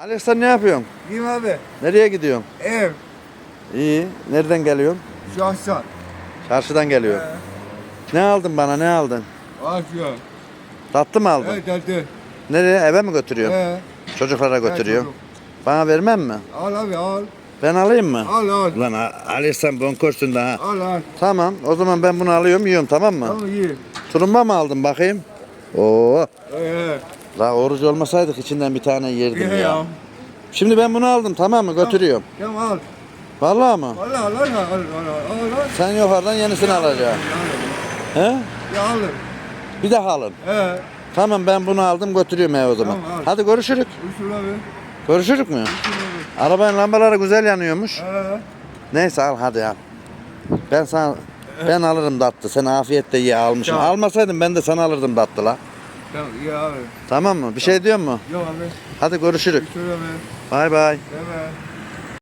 Alex sen ne yapıyorsun? İyiyim abi. Nereye gidiyorsun? Ev. İyi. Nereden geliyorsun? Şahsen. Çarşıdan geliyor. Ne aldın bana ne aldın? Açıyor. Tatlı mı aldın? Evet hadi. Nereye? Eve mi götürüyorsun? Ee, Çocuklara götürüyor. çocuk. Bana vermem mi? al abi al. Ben alayım mı? Al al. Lan Ali sen bonkörsün daha. Al al. Tamam o zaman ben bunu alıyorum yiyorum tamam mı? Tamam iyi. Tulumba mı aldın bakayım? Oo. Ee, La oruç olmasaydık içinden bir tane yerdim ya. ya. Şimdi ben bunu aldım tamam mı götürüyorum. Tamam al. Vallahi mı? Al al al al al al. Sen yukarıdan yenisini alacaksın. He? Ya al. Bir daha alın. Ee, Tamam ben bunu aldım götürüyorum eve o zaman. Tamam, al. Hadi görüşürük. usul abi. Görüşürük mü? Usul abi. Arabanın lambaları güzel yanıyormuş. Ee, Neyse al hadi al. Ben sana ben alırım tatlı. Sen afiyetle ye almışsın. Tamam. Almasaydın ben de sana alırdım tatlı la. Tamam iyi abi. Tamam mı? Bir şey diyor mu? Yok abi. Hadi görüşürük. Usul abi. Bay bay. Evet.